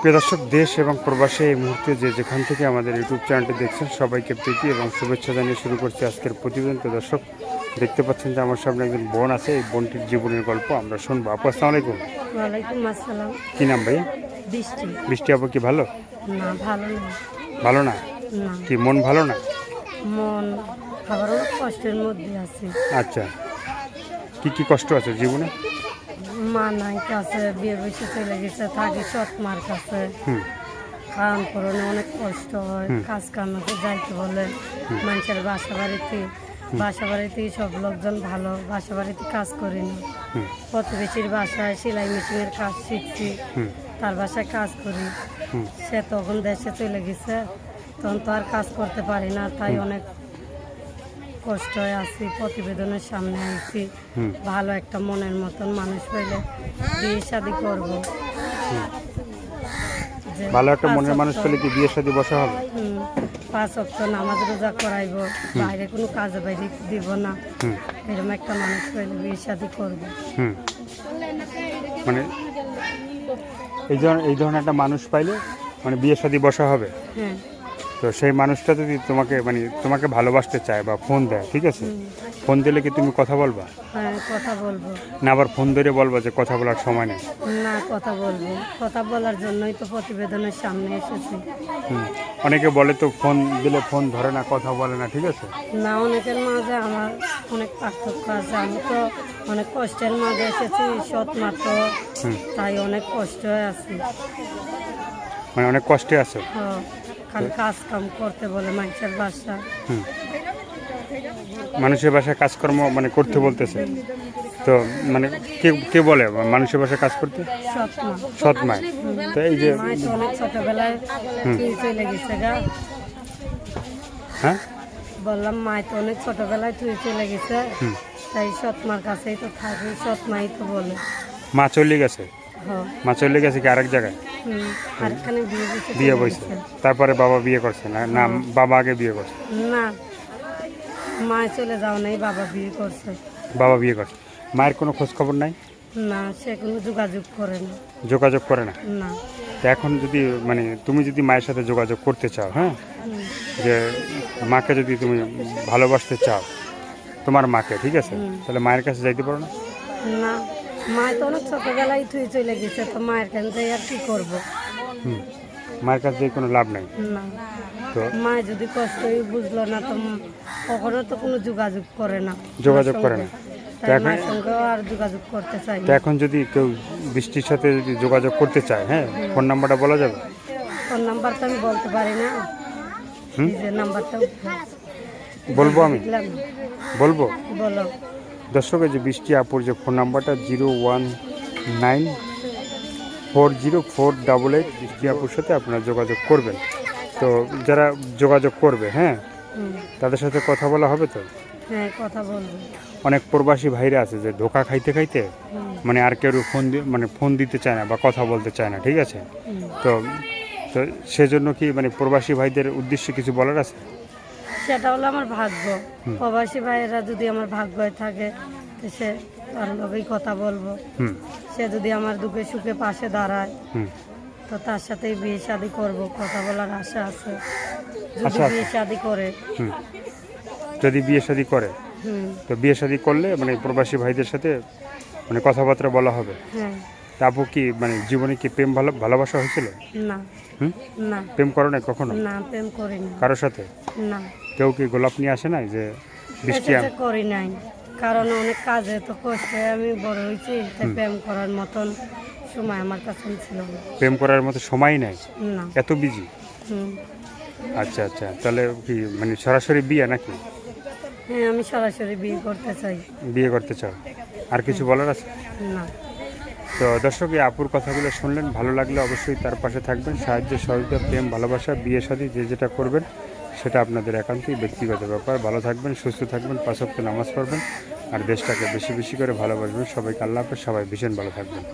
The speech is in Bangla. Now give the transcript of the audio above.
প্রিয় দর্শক দেশ এবং প্রবাসে এই মুহূর্তে যে যেখান থেকে আমাদের ইউটিউব চ্যানেলটি দেখছেন সবাইকে প্রীতি এবং শুভেচ্ছা জানিয়ে শুরু করছি আজকের প্রতিবেদন। দর্শক দেখতে পাচ্ছেন যে আমার সামনে একজন বোন আছে এই বোনটির জীবনের গল্প আমরা শুনব। আপু আসসালামু আলাইকুম। ওয়ালাইকুম আসসালাম। কি নাম ভাইয়া বৃষ্টি। বৃষ্টি আপু কি ভালো? না ভালো না। ভালো না? না। কি মন ভালো না? মন কষ্টের মধ্যে আছে। আচ্ছা। কি কি কষ্ট আছে জীবনে? মা নাই কাছে বিয়ে বসে চলে গেছে থাকি সৎ মার কাছে। খাওয়ান করণে অনেক কষ্ট হয় কাজ কামতে যাইতে বলে মানুষের বাসা বাড়িতে বাসা বাড়িতে সব লোকজন ভালো বাসা বাড়িতে কাজ করি না। প্রতিবেশীর বাসায় সেলাই মেশিনের কাজ শিখছি তার বাসায় কাজ করি। সে তখন দেশে চলে গেছে তখন তো আর কাজ করতে পারি না তাই অনেক কষ্ট হয়ে আছি প্রতিবেদনের সামনে আইছি। ভালো একটা মনের মতন মানুষ পেলে বিয়ে শাদি করব। ভালো একটা মনের মানুষ পেলে কি বিয়ে সাথে বসা হবে? পাঁচ অক্ট নামাজ রোজা করাইব বাইরে কোনো কাজে বাইরে দিব না। এরকম একটা মানুষ পেলে বিয়ে শাদি করব। মানে এই ধরনের এই ধরনের একটা মানুষ পাইলে মানে বিয়ে শাদী বসা হবে? হ্যাঁ। তো সেই মানুষটা যদি তোমাকে মানে তোমাকে ভালোবাসতে চায় বা ফোন দেয় ঠিক আছে? ফোন দিলে কি তুমি কথা বলবা? হ্যাঁ কথা বলব। না আবার ফোন ধরে বলবা যে কথা বলার সময় নেই। না কথা বলব। কথা বলার জন্যই তো প্রতিবেদনের সামনে এসেছি। অনেকে বলে তো ফোন দিলে ফোন ধরে না কথা বলে না ঠিক আছে? না অনেকের মাঝে আমার অনেক পার্থক্য আছে। আমি তো অনেক কষ্টের মাঝে এসেছি সৎ মাত্র তাই অনেক কষ্ট হয়ে আছি। মানে অনেক কষ্টে আছে? হ, খালি কাজ কাম করতে বলে মানুষের বাসা। মানুষের বাসায় কাজকর্ম মানে করতে বলতেছে। তো মানে কে কে বলে মানুষের বাসায় কাজ করতে? সৎ মায় তো এই যে ছোটবেলায় চলে গেছে গা? হ্যাঁ? বললাম মায় তো অনেক ছোটবেলায় তুই চলে গেছে। তাই সৎ মার কাছেই তো থাকি সৎ মাই তো বলে। মা চলে গেছে? মা চলে গেছে কি আরেক জায়গায়? বিয়ে বসে বইছে তারপরে বাবা বিয়ে করছে না? না বাবা আগে বিয়ে করছে? না মায় চলে যাও নাই বাবা বিয়ে করছে। বাবা বিয়ে করছে। মায়ের কোনো খোঁজ খবর নাই? না সে কোনো যোগাযোগ করে না। যোগাযোগ করে না? না। এখন যদি মানে তুমি যদি মায়ের সাথে যোগাযোগ করতে চাও হ্যাঁ? যে মাকে যদি তুমি ভালোবাসতে চাও তোমার মাকে ঠিক আছে? তাহলে মায়ের কাছে যাইতে পারো না? না। মায় তো অনেক ছোটবেলায় তুই চলে গেছে তো মায়ের কাছে আর কি করব? মায়ের কাছে কোনো লাভ নাই? না। মায় যদি কষ্টই বুঝলো না তো কখনো তো কোনো যোগাযোগ করে না। যোগাযোগ করে না। তো এখন- মায়ের আর যোগাযোগ করতে চাই তো এখন যদি কেউ বৃষ্টির সাথে যদি যোগাযোগ করতে চায় হ্যাঁ? ফোন নাম্বারটা বলা যাবে? ফোন নাম্বার তো আমি বলতে পারি না। নাম্বারটা বলব আমি? বলব? বলো। দর্শকের যে বৃষ্টি আপুর যে ফোন নাম্বারটা zero one nine four zero four double eight বৃষ্টি আপুর সাথে আপনারা যোগাযোগ করবেন। তো যারা যোগাযোগ করবে হ্যাঁ? তাদের সাথে কথা বলা হবে তো? হ্যাঁ কথা বলব। অনেক প্রবাসী ভাইরা আছে যে ধোকা খাইতে খাইতে মানে আর কেউ ফোন মানে ফোন দিতে চায় না বা কথা বলতে চায় না ঠিক আছে? তো তো সেজন্য কি মানে প্রবাসী ভাইদের উদ্দেশ্যে কিছু বলার আছে? সেটা হলো আমার ভাগ্য। প্রবাসী ভাইয়েরা যদি আমার ভাগ্য থাকে তো সে তার কথা বলব। সে যদি আমার দুঃখে সুখে পাশে দাঁড়ায় তো তার সাথেই বিয়ে শাদি করব কথা বলার আশা আছে। যদি আশা বিয়ে শাদি করে। যদি বিয়ে শাদি করে তো বিয়ে শাদি করলে মানে প্রবাসী ভাইদের সাথে মানে কথাবার্তা বলা হবে। হ্যাঁ। আপু কি মানে জীবনে কি প্রেম ভালো ভালোবাসা হয়েছিল? না। না। প্রেম করো না কখনো? না প্রেম করি না কারোর সাথে? না। কেউ কি গোলাপ নিয়ে আসে না যে বৃষ্টি করি নাই। কারণ অনেক কাজে তো কষ্টে আমি বড় হয়েছি প্রেম করার মতন সময় আমার কাছে ছিল না। প্রেম করার মতো সময় নেই? এত বিজি আচ্ছা আচ্ছা তাহলে কি মানে সরাসরি বিয়ে নাকি? হ্যাঁ আমি সরাসরি বিয়ে করতে চাই। বিয়ে করতে চাও? আর কিছু বলার আছে? না। তো দর্শক এই আপুর কথাগুলো শুনলেন ভালো লাগলে অবশ্যই তার পাশে থাকবেন। সাহায্য সহযোগিতা প্রেম ভালোবাসা বিয়ে শাদী যে যেটা করবেন। সেটা আপনাদের একান্তই ব্যক্তিগত ব্যাপার। ভালো থাকবেন, সুস্থ থাকবেন পাশাপাশি নামাজ পড়বেন, আর দেশটাকে বেশি বেশি করে ভালোবাসবেন। সবাইকে আল্লাহ সবাই ভীষণ ভালো থাকবেন।